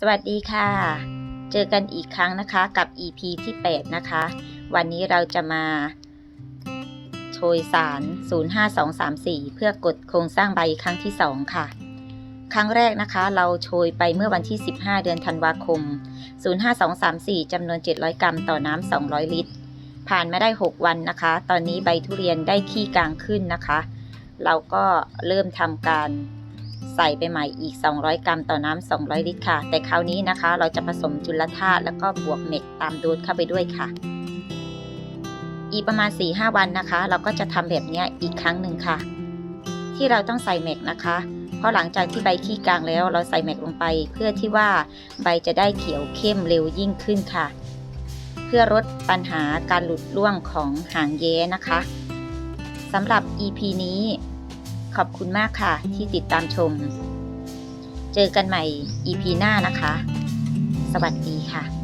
สวัสดีค่ะ เจอกันอีกครั้งนะคะกับ EP ที่ 8 นะคะ วันนี้เราจะมาโชยสาร 05234 เพื่อกดโครงสร้างใบครั้งที่ 2 ค่ะ ครั้งแรกนะคะ เราโชยไปเมื่อวันที่ 15 เดือนธันวาคม 05234จำนวน 700 กรัมต่อน้ำ 200 ลิตร ผ่านมาได้ 6 วันนะคะ ตอนนี้ใบทุเรียนได้ขี้กลางขึ้นนะคะ เราก็เริ่มทำการ ใส่ไปใหม่อีก 200 กรัมต่อน้ำ200 ลิตรค่ะ แต่คราวนี้นะคะ เราจะผสมจุลธาตุแล้วก็บวกเม็ดตามโดเข้าไปด้วยค่ะ อีกประมาณ 4-5 วันนะคะ เราก็จะทำแบบนี้อีกครั้งหนึ่งค่ะ ที่เราต้องใส่เม็ดนะคะเพราะหลังจากที่ใบขี้กลางแล้วเราใส่เม็ดลงไป เพื่อที่ว่าใบจะได้เขียวเข้มเร็วยิ่งขึ้นค่ะ เพื่อลดปัญหาการหลุดร่วงของหางแย้นะคะสำหรับ EP นี้ ขอบคุณมากค่ะที่ติดตามชม เจอกันใหม่ EP หน้านะคะ สวัสดีค่ะ